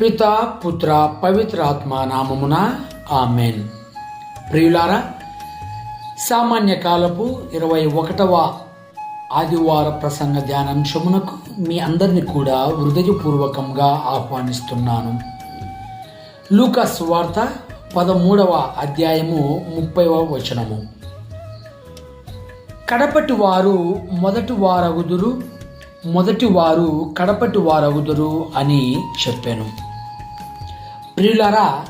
పిత పుత్ర పవిత్రాత్మ నామమున ఆమెన్. ప్రియులారా సామాన్య కాలపు ఇరవై ఒకటవ ఆదివార ప్రసంగ ధ్యానాంశమునకు మీ అందరిని కూడా హృదయపూర్వకంగా ఆహ్వానిస్తున్నాను. లూకాస్ వార్త పదమూడవ అధ్యాయము ముప్పైవ వచనము. కడపటి వారు మొదటి వారగుదురు మొదటి వారు కడపటి వారగుదురు అని చెప్పాను. ప్రియులారా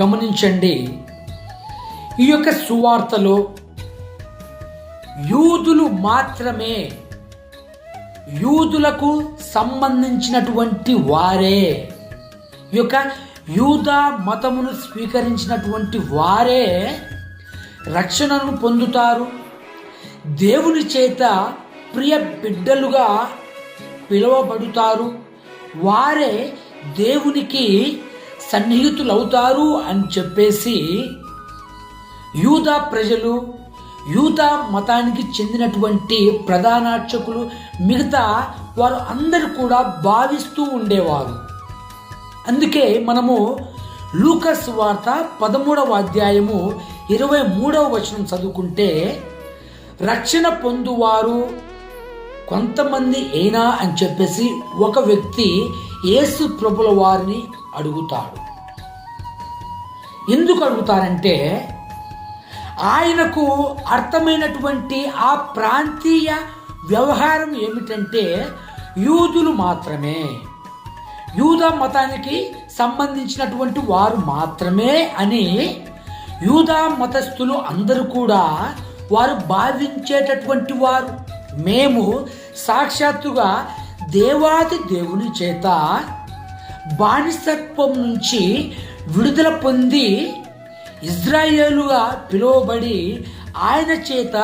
గమనించండి ఈ యొక్క సువార్తలో యూదులు మాత్రమే యూదులకు సంబంధించినటువంటి వారే ఈ యొక్క యూదా మతమును స్వీకరించినటువంటి వారే రక్షణను పొందుతారు. దేవుని చేత ప్రియ బిడ్డలుగా పిలువబడుతారు. వారే దేవునికి సన్నిహితులవుతారు అని చెప్పేసి యూదా ప్రజలు యూదా మతానికి చెందినటువంటి ప్రధానార్చకులు మిగతా వారు అందరు కూడా భావిస్తూ ఉండేవారు. అందుకే మనము లూకస్ వార్త పదమూడవ అధ్యాయము ఇరవై మూడవ వచనం చదువుకుంటే రక్షణ పొందువారు కొంతమంది అయినా అని చెప్పేసి ఒక వ్యక్తి యేసు ప్రభుల వారిని అడుగుతాడు. ఎందుకు అడుగుతారంటే ఆయనకు అర్థమైనటువంటి ఆ ప్రాంతీయ వ్యవహారం ఏమిటంటే యూదులు మాత్రమే. యూద మతానికి సంబంధించినటువంటి వారు మాత్రమే అని యూదా మతస్థులు అందరూ కూడా వారు భావించేటటువంటి వారు. మేము సాక్షాత్తుగా దేవాది దేవుని చేత బానిసత్వం నుంచి విడుదల పొంది ఇజ్రాయేలుగా పిలువబడి ఆయన చేత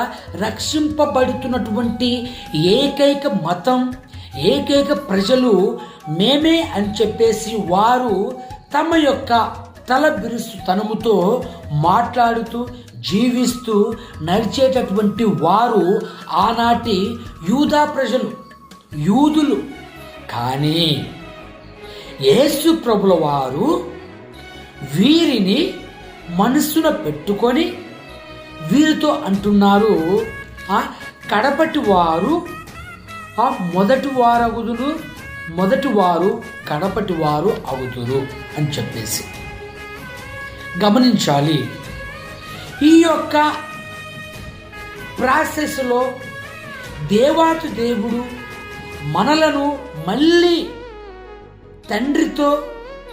రక్షింపబడుతున్నటువంటి ఏకైక మతం ఏకైక ప్రజలు మేమే అని చెప్పేసి వారు తమ యొక్క తల బిరుసు తనముతో మాట్లాడుతూ జీవిస్తూ నడిచేటటువంటి వారు ఆనాటి యూదా ప్రజలు. యూదులు. కానీ యేసు ప్రభుల వారు వీరిని మనస్సున పెట్టుకొని వీరితో అంటున్నారు ఆ కడపటి వారు ఆ మొదటి వారు అగుదురు మొదటి వారు కడపటి వారు అవుదురు అని చెప్పేసి. గమనించాలి ఈ యొక్క ప్రాసెస్లో దేవాతి దేవుడు మనలను మళ్ళీ తండ్రితో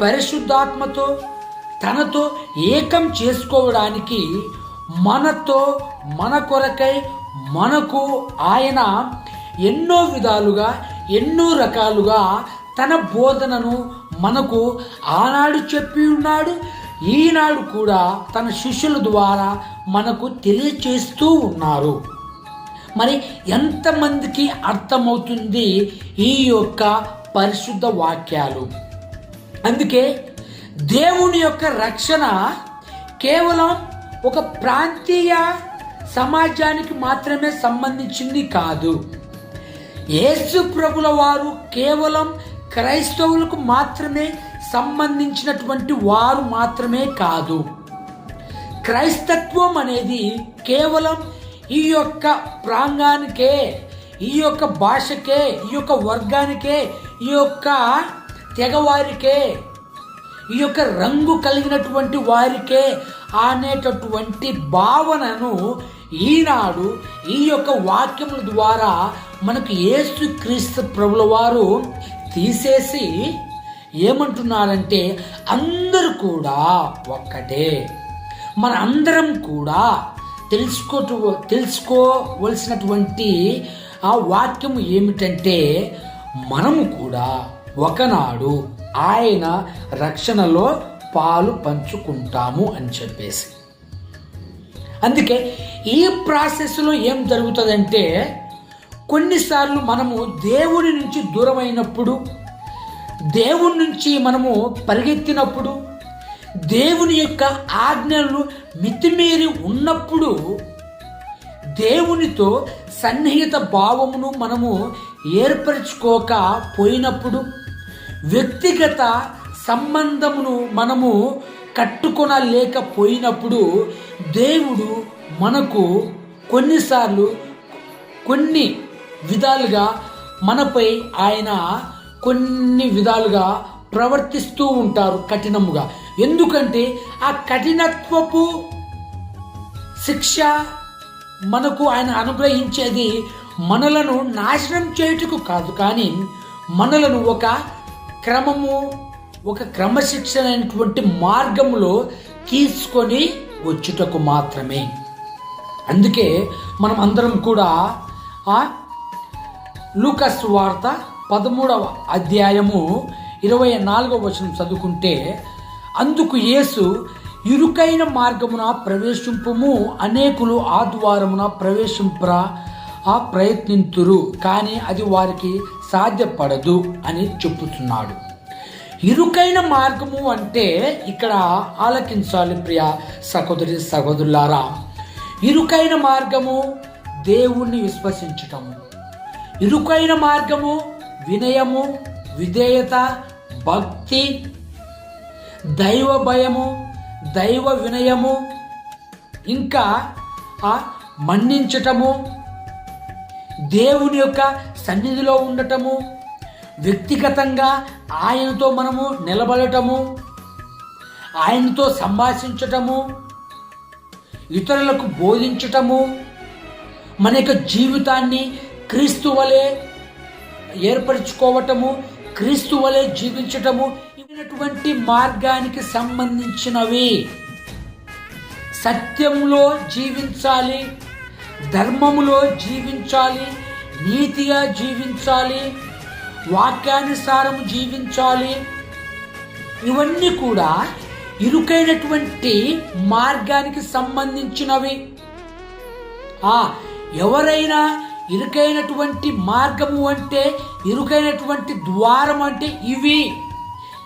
పరిశుద్ధాత్మతో తనతో ఏకం చేసుకోవడానికి మనతో మన కొరకై మనకు ఆయన ఎన్నో విధాలుగా ఎన్నో రకాలుగా తన బోధనను మనకు ఆనాడు చెప్పి ఉన్నాడు. ఈనాడు కూడా తన శిష్యుల ద్వారా మనకు తెలియచేస్తూ ఉన్నారు. మరి ఎంతమందికి అర్థమవుతుంది ఈ యొక్క పరిశుద్ధ వాక్యాలు? అందుకే దేవుని యొక్క రక్షణ కేవలం ఒక ప్రాంతీయ సమాజానికి మాత్రమే సంబంధించింది కాదు. యేసు ప్రభుల వారు కేవలం క్రైస్తవులకు మాత్రమే సంబంధించినటువంటి వారు మాత్రమే కాదు. క్రైస్తత్వం అనేది కేవలం ఈ యొక్క ప్రాంగానికే ఈ యొక్క భాషకే ఈ యొక్క వర్గానికే ఈ యొక్క తెగవారికే ఈ యొక్క రంగు కలిగినటువంటి వారికే అనేటటువంటి భావనను ఈనాడు ఈ యొక్క వాక్యముల ద్వారా మనకు ఏసు క్రీస్తు ప్రభుల వారు తీసేసి ఏమంటున్నారంటే అందరూ కూడా ఒక్కటే. మన అందరం కూడా తెలుసుకో తెలుసుకోవలసినటువంటి ఆ వాక్యము ఏమిటంటే మనము కూడా ఒకనాడు ఆయన రక్షణలో పాలు పంచుకుంటాము అని చెప్పేసి. అందుకే ఈ ప్రాసెస్లో ఏం జరుగుతుందంటే కొన్నిసార్లు మనము దేవుడి నుంచి దూరమైనప్పుడు దేవుడి నుంచి మనము పరిగెత్తినప్పుడు దేవుని యొక్క ఆజ్ఞలు మితిమీరి ఉన్నప్పుడు దేవునితో సన్నిహిత భావమును మనము ఏర్పరచుకోక పోయినప్పుడు వ్యక్తిగత సంబంధమును మనము కట్టుకొనలేకపోయినప్పుడు దేవుడు మనకు కొన్నిసార్లు కొన్ని విధాలుగా మనపై ఆయన కొన్ని విధాలుగా ప్రవర్తిస్తూ ఉంటారు కఠినముగా. ఎందుకంటే ఆ కఠినత్వపు శిక్ష మనకు ఆయన అనుగ్రహించేది మనలను నాశనం చేయుటకు కాదు. కానీ మనలను ఒక క్రమము ఒక క్రమశిక్షణ అయినటువంటి మార్గంలో తీసుకొని వచ్చుటకు మాత్రమే. అందుకే మనం అందరం కూడా ఆ లూకస్ వార్త పదమూడవ అధ్యాయము ఇరవై నాలుగవ వచనం చదువుకుంటే అందుకు యేసు ఇరుకైన మార్గమున ప్రవేశింపుము అనేకులు ఆ ద్వారమున ప్రవేశింపరా ఆ ప్రయత్నింతురు కానీ అది వారికి సాధ్యపడదు అని చెప్పుతున్నాడు. ఇరుకైన మార్గము అంటే ఇక్కడ ఆలకించాలి ప్రియ సహోదరి సహోదరులారా. ఇరుకైన మార్గము దేవుణ్ణి విశ్వసించటము. ఇరుకైన మార్గము వినయము విధేయత భక్తి దైవ భయము దైవ వినయము ఇంకా ఆ మన్నించటము దేవుని యొక్క సన్నిధిలో ఉండటము వ్యక్తిగతంగా ఆయనతో మనము నిలబడటము ఆయనతో సంభాషించటము ఇతరులకు బోధించటము మన యొక్క జీవితాన్ని క్రీస్తు వలె ఏర్పరచుకోవటము క్రీస్తు వలె జీవించటము ఇటువంటి మార్గానికి సంబంధించినవి. సత్యంలో జీవించాలి ధర్మములో జీవించాలి నీతిగా జీవించాలి వాక్యానుసారం జీవించాలి. ఇవన్నీ కూడా ఇరుకైనటువంటి మార్గానికి సంబంధించినవి. ఆ ఎవరైనా ఇరుకైనటువంటి మార్గము అంటే ఇరుకైనటువంటి ద్వారం అంటే ఇవి.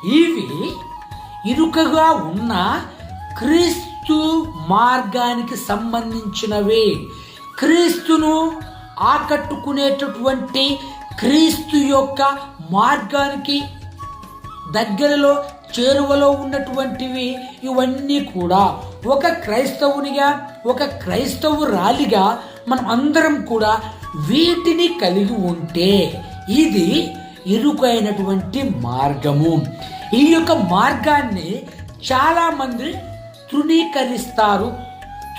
ఇవి ఇరుకగా ఉన్న క్రీస్తు మార్గానికి సంబంధించినవి. క్రీస్తును ఆకట్టుకునేటటువంటి క్రీస్తు యొక్క మార్గానికి దగ్గరలో చేరువలో ఉన్నటువంటివి ఇవన్నీ కూడా ఒక క్రైస్తవునిగా ఒక క్రైస్తవురాలిగా మనం అందరం కూడా వీటిని కలిగి ఉంటే ఇది ఇరుకైనటువంటి మార్గము. ఈ యొక్క మార్గాన్ని చాలామంది తృణీకరిస్తారు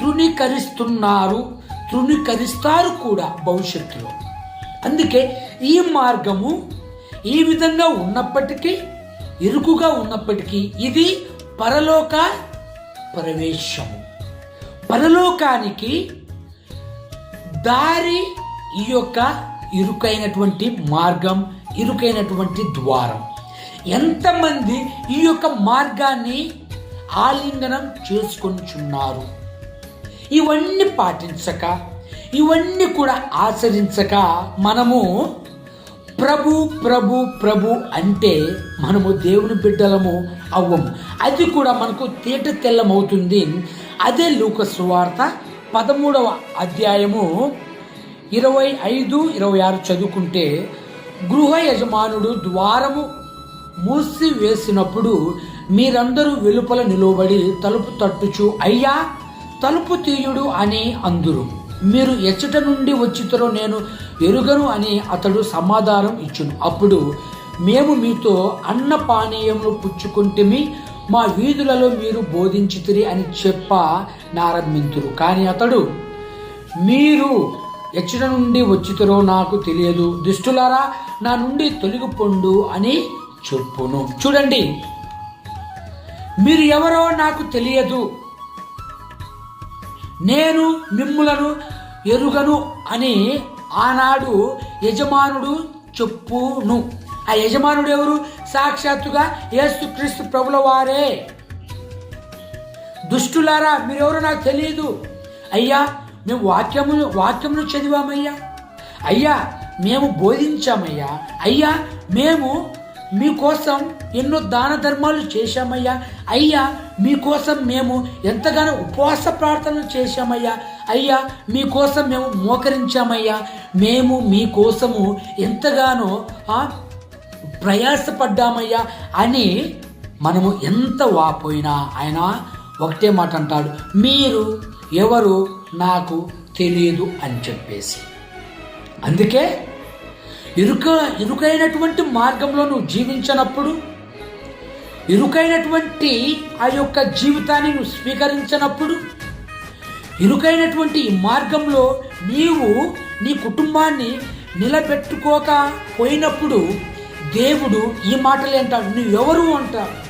తృణీకరిస్తున్నారు తృణీకరిస్తారు కూడా భవిష్యత్తులో. అందుకే ఈ మార్గము ఈ విధంగా ఉన్నప్పటికీ ఇరుకుగా ఉన్నప్పటికీ ఇది పరలోక ప్రవేశము. పరలోకానికి దారి ఈ యొక్క ఇరుకైనటువంటి మార్గం ఇరుకైనటువంటి ద్వారం. ఎంతమంది ఈ యొక్క మార్గాన్ని ఆలింగనం చేసుకొనిచున్నారు? ఇవన్నీ పాటించక ఇవన్నీ కూడా ఆచరించక మనము ప్రభు ప్రభు ప్రభు అంటే మనము దేవుని బిడ్డలము అవ్వము అది కూడా మనకు తేట తెల్లమవుతుంది. అదే లూక సువార్త పదమూడవ అధ్యాయము ఇరవై ఐదు ఇరవై ఆరు చదువుకుంటే గృహ యజమానుడు ద్వారము మూసివేసినప్పుడు మీరందరూ వెలుపల నిలువబడి తలుపు తట్టుచు అయ్యా తలుపు తీయుడు అని అందురు. మీరు ఎచ్చట నుండి వచ్చితరో నేను ఎరుగను అని అతడు సమాధానం ఇచ్చును. అప్పుడు మేము మీతో అన్న పానీయములు పుచ్చుకుంటేమి మా వీధులలో మీరు బోధించితిరి అని చెప్ప నారంభింతురు కానీ అతడు మీరు ఎచ్చట నుండి వచ్చితరో నాకు తెలియదు. దుష్టులారా నా నుండి తొలగిపొండు అని చెప్పును. చూడండి. మీరు ఎవరో నాకు తెలియదు. నేను మిమ్ములను ఎరుగను అని ఆనాడు యజమానుడు చెప్పును. ఆ యజమానుడు ఎవరు? సాక్షాత్తుగా యేసుక్రీస్తు ప్రభుల వారే దుష్టులారా మీరెవరో నాకు తెలియదు. అయ్యా మేము వాక్యము వాక్యములు చదివామయ్యా. అయ్యా మేము బోధించామయ్యా. అయ్యా మేము మీకోసం ఎన్నో దాన ధర్మాలు చేశామయ్యా. అయ్యా మీకోసం మేము ఎంతగానో ఉపవాస ప్రార్థనలు చేశామయ్యా. అయ్యా మీకోసం మేము మోకరించామయ్యా. మేము మీకోసము ఎంతగానో ప్రయాసపడ్డామయ్యా అని మనము ఎంత వాపోయినా ఆయన ఒకటే మాట అంటాడు. మీరు ఎవరు నాకు తెలియదు అని చెప్పేసి. అందుకే ఇరుక ఇరుకైనటువంటి మార్గంలో నువ్వు జీవించినప్పుడు ఇరుకైనటువంటి ఆ యొక్క జీవితాన్ని నువ్వు స్వీకరించినప్పుడు ఇరుకైనటువంటి ఈ మార్గంలో నీవు నీ కుటుంబాన్ని నిలబెట్టుకోక పోయినప్పుడు దేవుడు ఈ మాటలు అంటాడు. నువ్వెవరు అంటాడు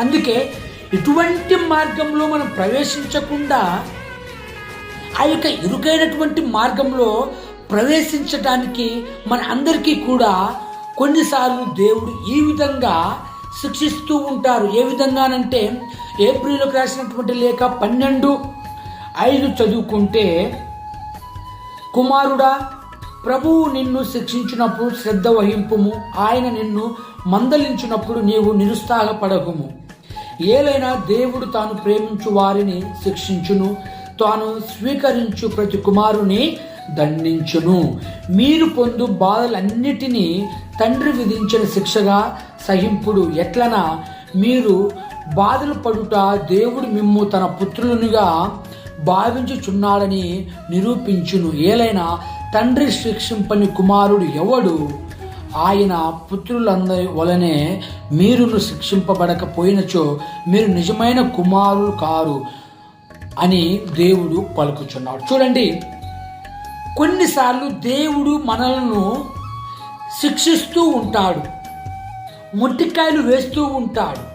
అందుకే ఇటువంటి మార్గంలో మనం ప్రవేశించకుండా ఆ యొక్క ఇరుకైనటువంటి మార్గంలో ప్రవేశించడానికి మన అందరికీ కూడా కొన్నిసార్లు దేవుడు ఈ విధంగా శిక్షిస్తూ ఉంటారు. ఏ విధంగానంటే ఏప్రిల్లో రాసినటువంటి లేఖ పన్నెండు ఐదు చదువుకుంటే కుమారుడా ప్రభువు నిన్ను శిక్షించినప్పుడు శ్రద్ధ వహింపుము. ఆయన నిన్ను మందలించినప్పుడు నీవు నిరుత్సాహపడకుము. ఏలైనా దేవుడు తాను ప్రేమించు వారిని శిక్షించును తాను స్వీకరించు ప్రతి కుమారుని దండించును. మీరు పొందు బాధలన్నిటినీ తండ్రి విధించిన శిక్షగా సహింపుడు ఎట్లనా? మీరు బాధలు పడుట దేవుడు మిమ్ము తన పుత్రులునిగా భావించుచున్నాడని నిరూపించును. ఏలైనా తండ్రి శిక్షింపని కుమారుడు ఎవడు? ఆయన పుత్రులందరి వలనే మీరును శిక్షింపబడకపోయినచో మీరు నిజమైన కుమారులు కారు అని దేవుడు పలుకుచున్నాడు. చూడండి కొన్నిసార్లు దేవుడు మనలను శిక్షిస్తూ ఉంటాడు మొట్టికాయలు వేస్తూ ఉంటాడు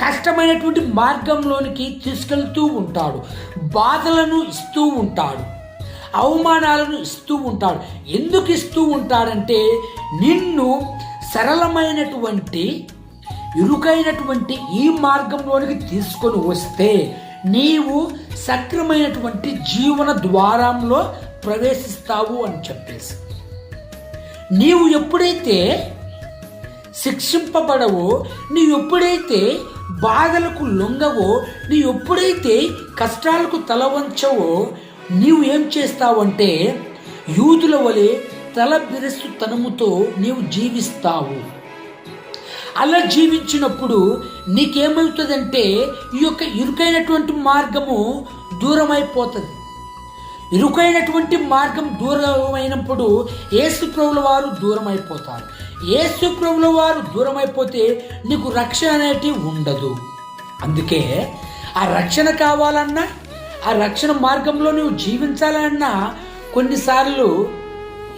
కష్టమైనటువంటి మార్గంలోనికి తీసుకెళ్తూ ఉంటాడు బాధలను ఇస్తూ ఉంటాడు అవమానాలను ఇస్తూ ఉంటాడు. ఎందుకు ఇస్తూ ఉంటాడంటే నిన్ను సరళమైనటువంటి ఇరుకైనటువంటి ఈ మార్గంలోనికి తీసుకొని వస్తే నీవు సక్రమైనటువంటి జీవన ద్వారంలో ప్రవేశిస్తావు అని చెప్పేసి. నీవు ఎప్పుడైతే శిక్షింపబడవో నీవు ఎప్పుడైతే బాధలకు లొంగవో నీవు ఎప్పుడైతే కష్టాలకు తలవంచవో నీవు ఏం చేస్తావంటే యూదుల వలె తల బిరుస్తు తనముతో నీవు జీవిస్తావు. అలా జీవించినప్పుడు నీకేమవుతుందంటే ఈ యొక్క ఇరుకైనటువంటి మార్గము దూరం అయిపోతుంది ఇరుకైనటువంటి మార్గం దూరమైనప్పుడు ఏసు ప్రభుల వారు దూరం అయిపోతారు ఏసు ప్రభుల వారు దూరం అయిపోతే నీకు రక్షణ అనేది ఉండదు. అందుకే ఆ రక్షణ కావాలన్నా ఆ రక్షణ మార్గంలో నువ్వు జీవించాలన్నా కొన్నిసార్లు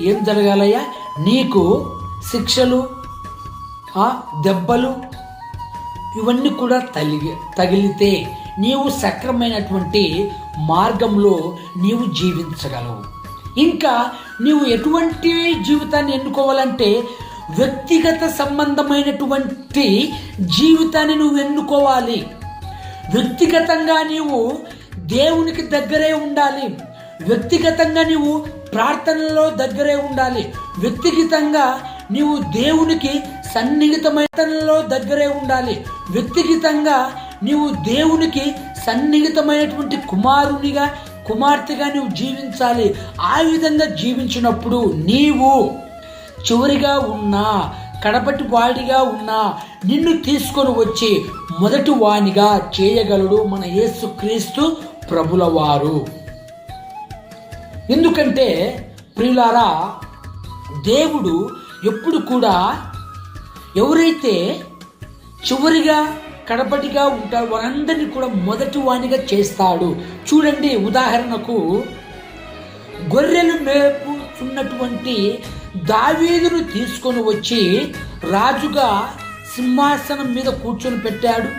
ఏం జరగాలయ్యా? నీకు శిక్షలు దెబ్బలు ఇవన్నీ కూడా తగిలి తగిలితే నీవు సక్రమైనటువంటి మార్గంలో నీవు జీవించగలవు. ఇంకా నీవు ఎటువంటి జీవితాన్ని ఎన్నుకోవాలంటే వ్యక్తిగత సంబంధమైనటువంటి జీవితాన్ని నువ్వు ఎన్నుకోవాలి. వ్యక్తిగతంగా నీవు దేవునికి దగ్గరే ఉండాలి. వ్యక్తిగతంగా నీవు ప్రార్థనలో దగ్గరే ఉండాలి. వ్యక్తిగతంగా నీవు దేవునికి సన్నిహితమైనలో దగ్గరే ఉండాలి. వ్యక్తిగతంగా నీవు దేవునికి సన్నిహితమైనటువంటి కుమారునిగా కుమార్తెగా నువ్వు జీవించాలి. ఆ విధంగా జీవించినప్పుడు నీవు చివరిగా ఉన్నా కడపటి వాడిగా ఉన్నా నిన్ను తీసుకొని వచ్చి మొదటి వానిగా చేయగలడు మన యేసుక్రీస్తు ప్రభుల వారు ఎందుకంటే ప్రియులారా దేవుడు ఎప్పుడు కూడా ఎవరైతే చివరిగా కడపటిగా ఉంటారు వారందరినీ కూడా మొదటి వాణిగా చేస్తాడు. చూడండి ఉదాహరణకు గొర్రెలు మేపుతున్నటువంటి దావీదును తీసుకొని వచ్చి రాజుగా సింహాసనం మీద కూర్చొని పెట్టాడు.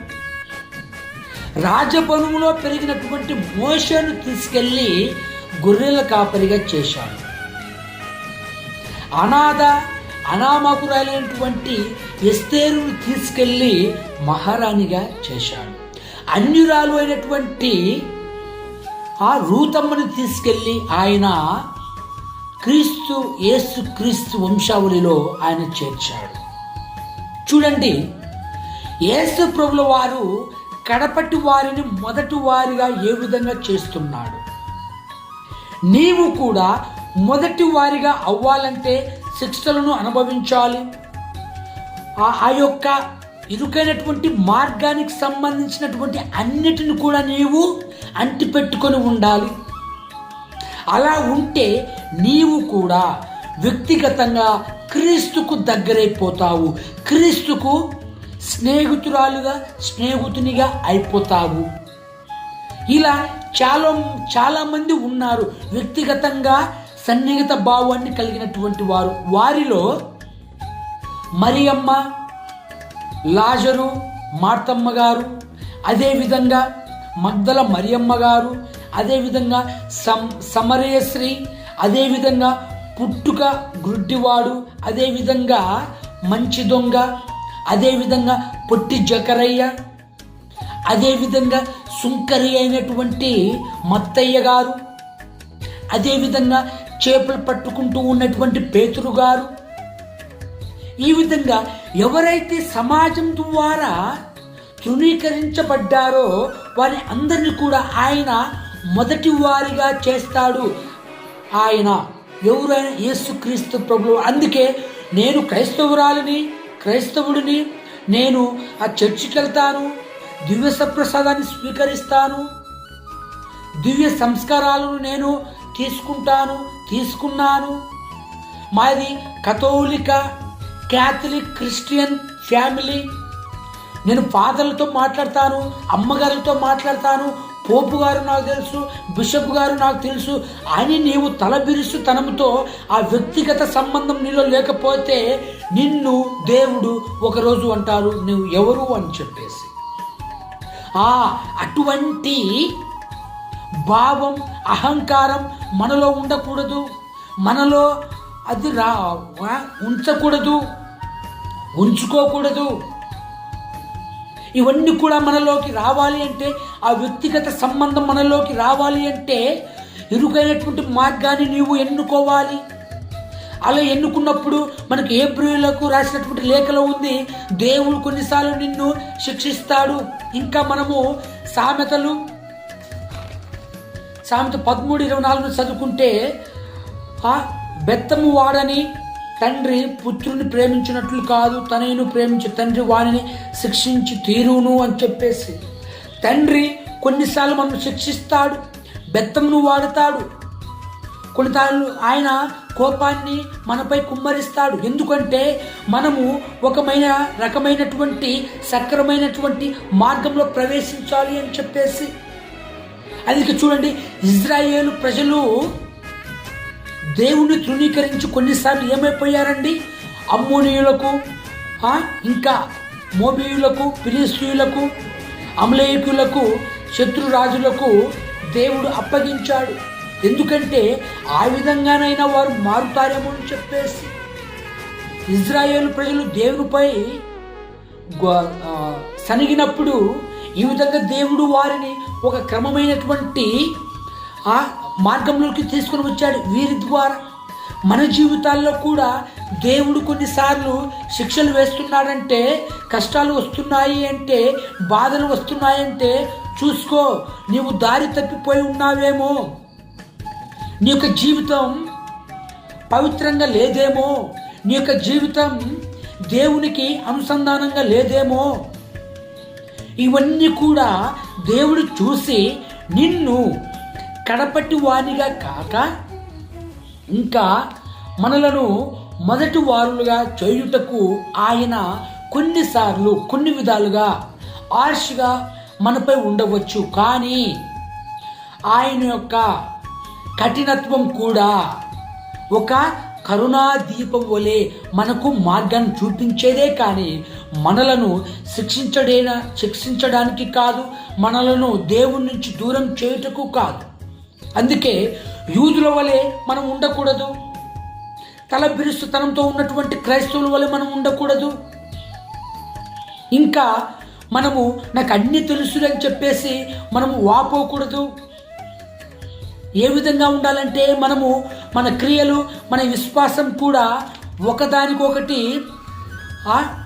రాజభవనంలో పెరిగినటువంటి మోషను తీసుకెళ్ళి గొర్రెల కాపరిగా చేశాడు. అనాథ అనామకురాలైనటువంటి ఎస్తేరును తీసుకెళ్ళి మహారాణిగా చేశాడు. అన్యురాలు అయినటువంటి ఆ రూతమ్మని తీసుకెళ్ళి ఆయన క్రీస్తు యేసు క్రీస్తు వంశావళిలో ఆయన చేర్చాడు. చూడండి యేసు ప్రభుల వారు కడపటి వారిని మొదటి వారిగా ఏ విధంగా చేస్తున్నాడు? నీవు కూడా మొదటి వారిగా అవ్వాలంటే శిక్షలను అనుభవించాలి. ఆ- ఆ యొక్క ఇరుకైనటువంటి మార్గానికి సంబంధించినటువంటి అన్నిటిని కూడా నీవు అంటిపెట్టుకొని ఉండాలి. అలా ఉంటే నీవు కూడా వ్యక్తిగతంగా క్రీస్తుకు దగ్గరైపోతావు. క్రీస్తుకు స్నేహితురాలుగా స్నేహితునిగా అయిపోతావు. ఇలా చాలా చాలామంది ఉన్నారు. వ్యక్తిగతంగా సన్నిహిత భావాన్ని కలిగినటువంటి వారు. వారిలో మరియమ్మ లాజరు మార్తమ్మ గారు అదేవిధంగా మగ్దల మరియమ్మ గారు అదేవిధంగా సం సమరయశ్రీ అదేవిధంగా పుట్టుక గుడ్డివాడు అదేవిధంగా మంచి దొంగ అదేవిధంగా పొట్టి జకరయ్య అదేవిధంగా సుంకరి అయినటువంటి మత్తయ్య గారు అదేవిధంగా చేపలు పట్టుకుంటూ ఉన్నటువంటి పేతురు గారు. ఈ విధంగా ఎవరైతే సమాజం ద్వారా తృణీకరించబడ్డారో వారి అందరిని కూడా ఆయన మొదటి వారిగా చేస్తాడు ఆయన. ఎవరైనా యేసుక్రీస్తు ప్రభువు. అందుకే నేను క్రైస్తవురాలిని క్రైస్తవుడిని నేను ఆ చర్చికి వెళ్తాను దివ్య సప్రసాదాన్ని స్వీకరిస్తాను. దివ్య సంస్కారాలను నేను తీసుకుంటాను తీసుకున్నాను. మాది కథోలిక క్యాథలిక్ క్రిస్టియన్ ఫ్యామిలీ. నేను ఫాదర్లతో మాట్లాడతాను అమ్మగారులతో మాట్లాడతాను పోపు గారు నాకు తెలుసు బిషప్ గారు నాకు తెలుసు. అని నీవు తలబిరుసు తనముతో ఆ వ్యక్తిగత సంబంధం నీలో లేకపోతే నిన్ను దేవుడు ఒకరోజు అంటారు నువ్వు ఎవరు? అని చెప్పేసి. ఆ అటువంటి భావం అహంకారం మనలో ఉండకూడదు. మనలో అది రా ఉంచకూడదు. ఉంచుకోకూడదు. ఇవన్నీ కూడా మనలోకి రావాలి అంటే ఆ వ్యక్తిగత సంబంధం మనలోకి రావాలి అంటే ఇరుకైనటువంటి మార్గాన్ని నీవు ఎన్నుకోవాలి. అలా ఎన్నుకున్నప్పుడు మనకి ఏప్రిలకు రాసినటువంటి లేఖలో ఉంది దేవుడు కొన్నిసార్లు నిన్ను శిక్షిస్తాడు. ఇంకా మనము సామెతలు సామెత పదమూడు ఇరవై నాలుగు చదువుకుంటే ఆ బెత్తము వాడని తండ్రి పుత్రుని ప్రేమించినట్లు కాదు తనయును ప్రేమించి తండ్రి వాడిని శిక్షించి తీరును అని చెప్పేసి. తండ్రి కొన్నిసార్లు మనం శిక్షిస్తాడు బెత్తమును వాడతాడు. కొన్నిసార్లు ఆయన కోపాన్ని మనపై కుమ్మరిస్తాడు. ఎందుకంటే మనము ఒకమైన రకమైనటువంటి సక్రమైనటువంటి మార్గంలో ప్రవేశించాలి అని చెప్పేసి. అది చూడండి ఇజ్రాయేలు ప్రజలు దేవుణ్ణి తృణీకరించి కొన్నిసార్లు ఏమైపోయారండి? అమ్మోనీయులకు ఇంకా మోబీయులకు ఫిలిస్తీయులకు అమలేయకులకు శత్రురాజులకు దేవుడు అప్పగించాడు. ఎందుకంటే ఆ విధంగానైనా వారు మారుతారేమో అని చెప్పేసి ఇజ్రాయేల్ ప్రజలు దేవునిపై గో- సనిగినప్పుడు ఈ విధంగా దేవుడు వారిని ఒక క్రమమైనటువంటి ఆ మార్గంలోకి తీసుకుని వచ్చాడు. వీరి ద్వారా మన జీవితాల్లో కూడా దేవుడు కొన్నిసార్లు శిక్షలు వేస్తున్నాడంటే కష్టాలు వస్తున్నాయి అంటే బాధలు వస్తున్నాయంటే చూసుకో నీవు దారి తప్పిపోయి ఉన్నావేమో. నీ యొక్క జీవితం పవిత్రంగా లేదేమో? నీ యొక్క జీవితం దేవునికి అనుసంధానంగా లేదేమో? ఇవన్నీ కూడా దేవుడు చూసి నిన్ను కడపటి వానిగా కాక ఇంకా మనలను మొదటి వారులుగా చేయుటకు ఆయన కొన్నిసార్లు కొన్ని విధాలుగా ఆర్ష్గా మనపై ఉండవచ్చు. కానీ ఆయన యొక్క కఠినత్వం కూడా. ఒక కరుణా దీపం వలె మనకు మార్గాన్ని చూపించేదే కానీ మనలను శిక్షించడేనా శిక్షించడానికి కాదు మనలను దేవుని నుంచి దూరం చేయుటకు కాదు. అందుకే యూదుల వలె మనం ఉండకూడదు. తల బిరుస్తుతనంతో ఉన్నటువంటి క్రైస్తవుల వలె మనం ఉండకూడదు. ఇంకా మనము నాకు అన్నీ తెలుసు అని చెప్పేసి మనము వాపోకూడదు. ఏ విధంగా ఉండాలంటే మనము మన క్రియలు మన విశ్వాసం కూడా ఒకదానికొకటి ఆ,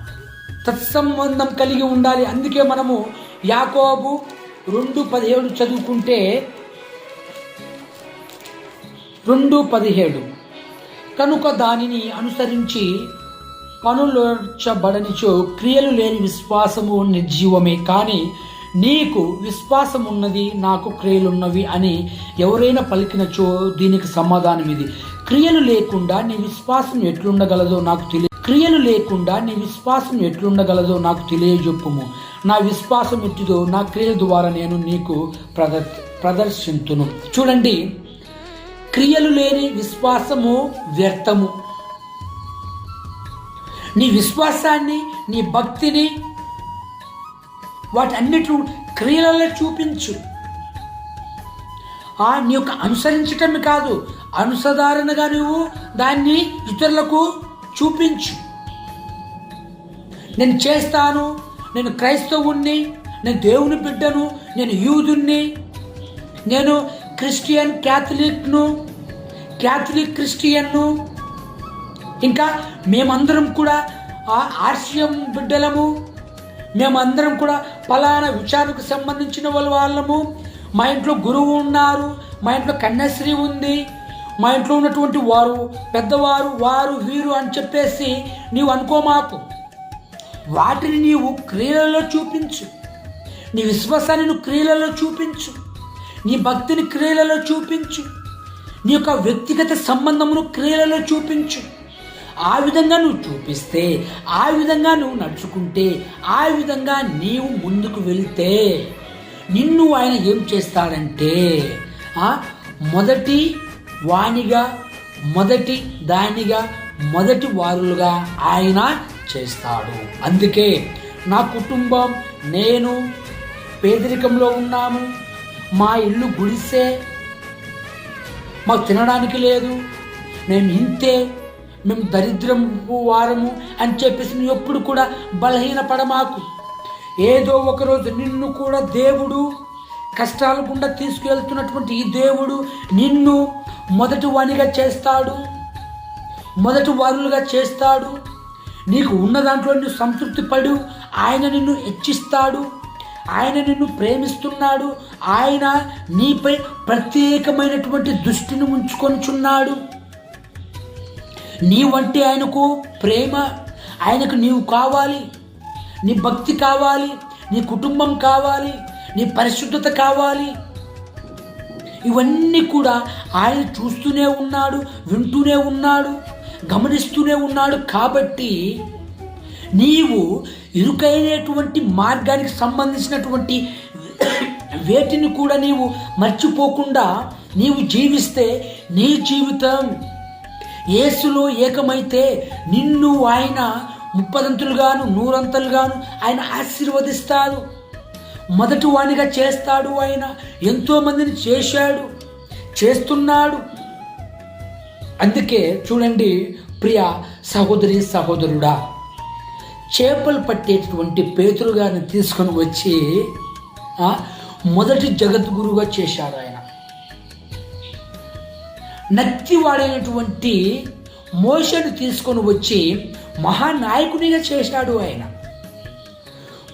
తత్సంబంధం కలిగి ఉండాలి. అందుకే మనము యాకోబు రెండు పదిహేడు చదువుకుంటే రెండు పదిహేడు. కనుక దానిని అనుసరించి కనులోర్చబడనిచో క్రియలు లేని విశ్వాసము నిర్జీవమే కానీ నీకు విశ్వాసం ఉన్నది నాకు క్రియలున్నవి అని ఎవరైనా పలికినచో దీనికి సమాధానం ఇది క్రియలు లేకుండా నీ విశ్వాసం ఎట్లుండగలదో నాకు తెలియ క్రియలు లేకుండా నీ విశ్వాసం ఎట్లుండగలదో నాకు తెలియజెప్పుము. నా విశ్వాసం ఎట్టిదో నా క్రియల ద్వారా నేను నీకు ప్రద ప్రదర్శింతును. చూడండి క్రియలు లేని విశ్వాసము వ్యర్థము. నీ విశ్వాసాన్ని నీ భక్తిని వాటన్నిటి క్రియలలో చూపించు. ఆ నీ యొక్క అనుసరించటం కాదు అనుసధారణగా నువ్వు దాన్ని ఇతరులకు చూపించు. నేను చేస్తాను నేను క్రైస్తవుణ్ణి నేను దేవుని బిడ్డను నేను యూదుణ్ణి నేను క్రిస్టియన్ క్యాథలిక్ను క్యాథలిక్ క్రిస్టియన్ను ఇంకా మేమందరం కూడా ఆర్సియం బిడ్డలము మేమందరం కూడా ఫలానా విచారణకు సంబంధించిన వాళ్ళ వాళ్ళము. మా ఇంట్లో గురువు ఉన్నారు మా ఇంట్లో కన్యాశ్రీ ఉంది మా ఇంట్లో ఉన్నటువంటి వారు పెద్దవారు వారు వీరు అని చెప్పేసి నీవు అనుకో మాకు. వాటిని నీవు క్రియలలో చూపించు. నీ విశ్వాసాన్ని నువ్వు క్రియలలో చూపించు. నీ భక్తిని క్రియలలో చూపించు. నీ యొక్క వ్యక్తిగత సంబంధమును క్రియలలో చూపించు. ఆ విధంగా నువ్వు చూపిస్తే ఆ విధంగా నువ్వు నడుచుకుంటే ఆ విధంగా నీవు ముందుకు వెళ్తే నిన్ను ఆయన ఏం చేస్తాడంటే మొదటి వాణిగా మొదటి దానిగా మొదటి వారులుగా ఆయన చేస్తాడు. అందుకే నా కుటుంబం నేను పేదరికంలో ఉన్నాము. మా ఇల్లు గుడిసే. మాకు తినడానికి లేదు. మేము ఇంతే మేము దరిద్రం వారము అని చెప్పేసి నువ్వు ఎప్పుడు కూడా బలహీనపడమాకు. ఏదో ఒకరోజు నిన్ను కూడా దేవుడు కష్టాల గుండా తీసుకువెళ్తున్నటువంటి ఈ దేవుడు నిన్ను మొదటి వాణిగా చేస్తాడు మొదటి వారులుగా చేస్తాడు. నీకు ఉన్న దాంట్లో నువ్వు సంతృప్తి పడు ఆయన నిన్ను హెచ్చిస్తాడు ఆయన నిన్ను ప్రేమిస్తున్నాడు ఆయన నీపై ప్రత్యేకమైనటువంటి దృష్టిని ఉంచుకొనిచున్నాడు. నీవంటే ఆయనకు ప్రేమ ఆయనకు నీవు కావాలి నీ భక్తి కావాలి నీ కుటుంబం కావాలి నీ పరిశుద్ధత కావాలి. ఇవన్నీ కూడా ఆయన చూస్తూనే ఉన్నాడు వింటూనే ఉన్నాడు గమనిస్తూనే ఉన్నాడు కాబట్టి నీవు ఇరుకైనటువంటి మార్గానికి సంబంధించినటువంటి వేటిని కూడా నీవు మర్చిపోకుండా నీవు జీవిస్తే నీ జీవితం యేసులో ఏకమైతే నిన్ను ఆయన ముప్పదంతులుగాను నూరంతలుగాను ఆయన ఆశీర్వదిస్తాడు. మొదటి వానిగా చేస్తాడు ఆయన. ఎంతోమందిని చేశాడు చేస్తున్నాడు. అందుకే చూడండి ప్రియ సహోదరి సహోదరుడా చేపలు పట్టేటటువంటి పేతురు గారిని తీసుకొని వచ్చి మొదటి జగద్గురుగా చేశాడు ఆయన. నత్తివాడైనటువంటి మోషను తీసుకొని వచ్చి మహానాయకునిగా చేశాడు ఆయన.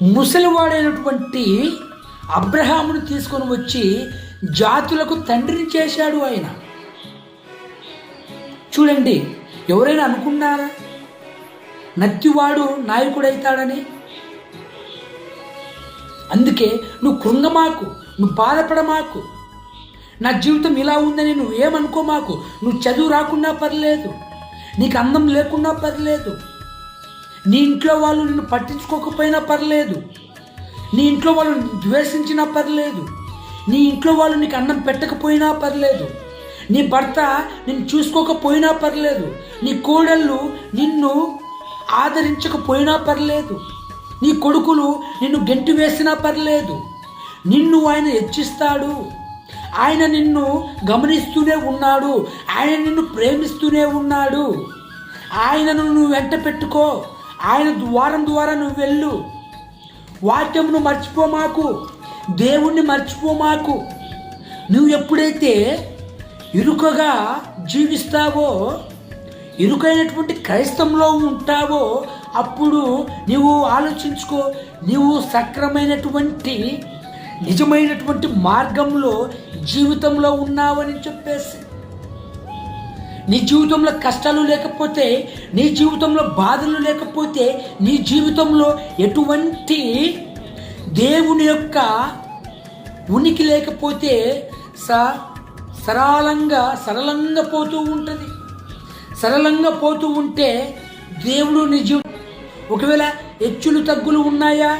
ముసలివాడైనటువంటి అబ్రహామును తీసుకొని వచ్చి జాతులకు తండ్రిని చేశాడు ఆయన. చూడండి ఎవరైనా అనుకున్నారా? నత్తివాడు నాయకుడైతాడని? అందుకే నువ్వు కృంగమాకు నువ్వు బాధపడమాకు నా జీవితం ఇలా ఉందని నువ్వు ఏమనుకో మాకు. నువ్వు చదువు రాకున్నా పర్లేదు నీకు అందం లేకున్నా పర్లేదు నీ ఇంట్లో వాళ్ళు నిన్ను పట్టించుకోకపోయినా పర్లేదు నీ ఇంట్లో వాళ్ళు ద్వేషించినా పర్లేదు నీ ఇంట్లో వాళ్ళు నీకు అన్నం పెట్టకపోయినా పర్లేదు నీ భర్త నిన్ను చూసుకోకపోయినా పర్లేదు నీ కోడళ్ళు నిన్ను ఆదరించకపోయినా పర్లేదు నీ కొడుకులు నిన్ను గెంటి వేసినా పర్లేదు నిన్ను ఆయన హెచ్చిస్తాడు. ఆయన నిన్ను గమనిస్తూనే ఉన్నాడు. ఆయన నిన్ను ప్రేమిస్తూనే ఉన్నాడు. ఆయనను నువ్వు వెంట పెట్టుకో. ఆయన ద్వారం ద్వారా నువ్వు వెళ్ళు. వాక్యమును మర్చిపోమాకు దేవుణ్ణి మర్చిపోమాకు నువ్వు ఎప్పుడైతే ఇరుకగా జీవిస్తావో ఇరుకైనటువంటి క్రైస్తంలో ఉంటావో అప్పుడు నీవు ఆలోచించుకో. నీవు సక్రమైనటువంటి నిజమైనటువంటి మార్గంలో జీవితంలో ఉన్నావని చెప్పేసి. నీ జీవితంలో కష్టాలు లేకపోతే నీ జీవితంలో బాధలు లేకపోతే నీ జీవితంలో ఎటువంటి దేవుని యొక్క ఉనికి లేకపోతే స సరళంగా సరళంగా పోతూ ఉంటుంది. సరళంగా పోతూ ఉంటే దేవుడు నీ జీవితం ఒకవేళ హెచ్చులు తగ్గులు ఉన్నాయా?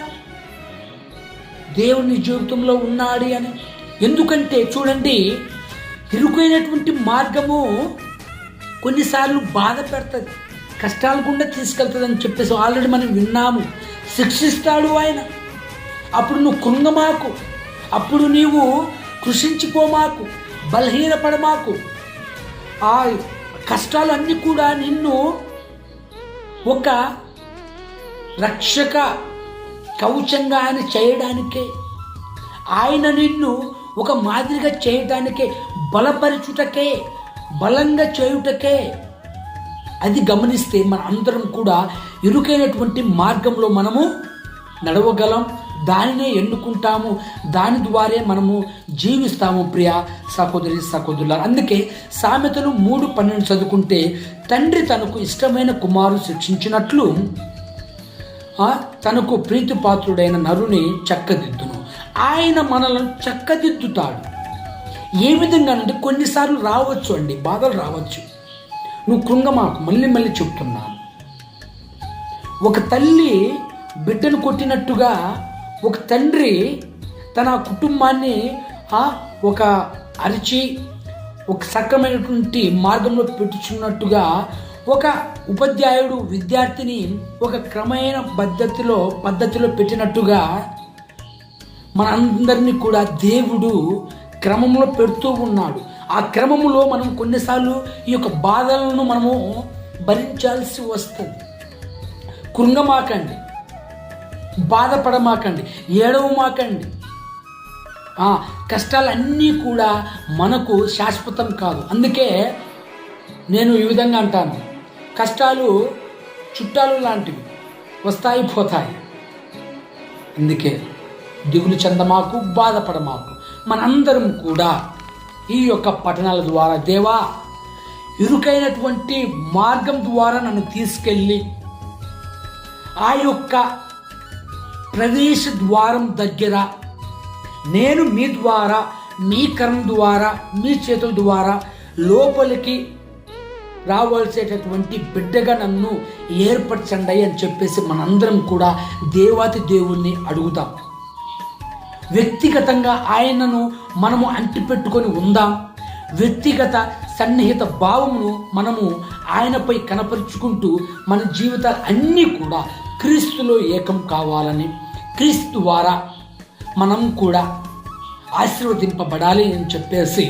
దేవుని జీవితంలో ఉన్నాడు అని. ఎందుకంటే చూడండి ఇరుకైనటువంటి మార్గము కొన్నిసార్లు బాధ పెడుతుంది కష్టాల గుండా తీసుకెళ్తుంది అని చెప్పేసి ఆల్రెడీ మనం విన్నాము. శిక్షిస్తాడు ఆయన. అప్పుడు నువ్వు కృంగమాకు అప్పుడు నీవు కృషించిపోమాకు బలహీనపడమాకు. ఆ కష్టాలన్నీ కూడా నిన్ను ఒక రక్షక కవచంగా ఆయన చేయడానికే ఆయన నిన్ను ఒక మాదిరిగా చేయడానికే బలపరచుటకే బలంగా చేయుటకే. అది గమనిస్తే మన అందరం కూడా ఇరుకైనటువంటి మార్గంలో మనము నడవగలం దానినే ఎన్నుకుంటాము దాని ద్వారే మనము జీవిస్తాము ప్రియ సహోదరి సహోదరుల అందుకే సామెతలు మూడు పన్నెండు చదువుకుంటే తండ్రి తనకు ఇష్టమైన కుమారు శిక్షించినట్లు తనకు ప్రీతిపాత్రుడైన నరుని చక్కదిద్దును. ఆయన మనలను చక్కదిద్దుతాడు. ఏ విధంగా అంటే కొన్నిసార్లు రావచ్చు అండి బాధలు రావచ్చు. నువ్వు కృంగమాకు మళ్ళీ మళ్ళీ చెప్తున్నాను. ఒక తల్లి బిడ్డను కొట్టినట్టుగా ఒక తండ్రి తన కుటుంబాన్ని ఒక అరిచి ఒక సక్రమైనటువంటి మార్గంలో పెట్టుచున్నట్టుగా ఒక ఉపాధ్యాయుడు విద్యార్థిని ఒక క్రమైన పద్ధతిలో పద్ధతిలో పెట్టినట్టుగా మనందరినీ కూడా దేవుడు క్రమంలో పెడుతూ ఉన్నాడు. ఆ క్రమంలో మనం కొన్నిసార్లు ఈ యొక్క బాధలను మనము భరించాల్సి వస్తుంది. కృంగమాకండి. బాధపడమాకండి. ఏడవమాకండి. కష్టాలన్నీ కూడా మనకు శాశ్వతం కాదు. అందుకే నేను ఈ విధంగా అంటాను. కష్టాలు చుట్టాలు లాంటివి వస్తాయి పోతాయి. అందుకే దిగులు చెందమాకు బాధపడమాకు. మనందరం కూడా ఈ యొక్క పట్టణాల ద్వారా దేవా ఇరుకైనటువంటి మార్గం ద్వారా నన్ను తీసుకెళ్ళి ఆ యొక్క ప్రవేశ ద్వారం దగ్గర నేను మీ ద్వారా మీ కర్మ ద్వారా మీ చేతుల ద్వారా లోపలికి రావాల్సేటటువంటి బిడ్డగా నన్ను ఏర్పరచండి అని చెప్పేసి మనందరం కూడా దేవాతి దేవుణ్ణి అడుగుదాం. వ్యక్తిగతంగా ఆయనను మనము అంటిపెట్టుకొని ఉందాం. వ్యక్తిగత సన్నిహిత భావమును మనము ఆయనపై కనపరుచుకుంటూ మన జీవితాలు అన్నీ కూడా క్రీస్తులో ఏకం కావాలని క్రీస్తు ద్వారా మనం కూడా ఆశీర్వదింపబడాలి అని చెప్పేసి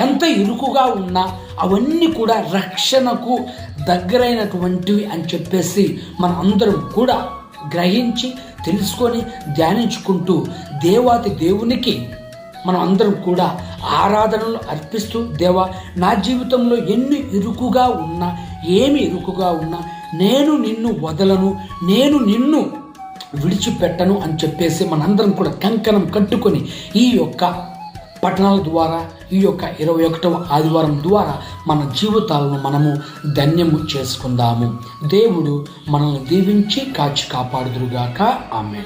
ఎంత ఇరుకుగా ఉన్నా అవన్నీ కూడా రక్షణకు దగ్గరైనటువంటివి అని చెప్పేసి మన అందరం కూడా గ్రహించి తెలుసుకొని ధ్యానించుకుంటూ దేవాతి దేవునికి మనం అందరం కూడా ఆరాధనలు అర్పిస్తూ దేవా నా జీవితంలో ఎన్ని ఇరుకుగా ఉన్నా ఏమి ఇరుకుగా ఉన్నా నేను నిన్ను వదలను నేను నిన్ను విడిచిపెట్టను అని చెప్పేసి మనందరం కూడా కంకణం కట్టుకొని ఈ యొక్క పట్టణాల ద్వారా ఈ యొక్క ఇరవై ఒకటవ ఆదివారం ద్వారా మన జీవితాలను మనము ధన్యము చేసుకుందాము. దేవుడు మనల్ని దీవించి కాచి కాపాడుదురుగాక. ఆమె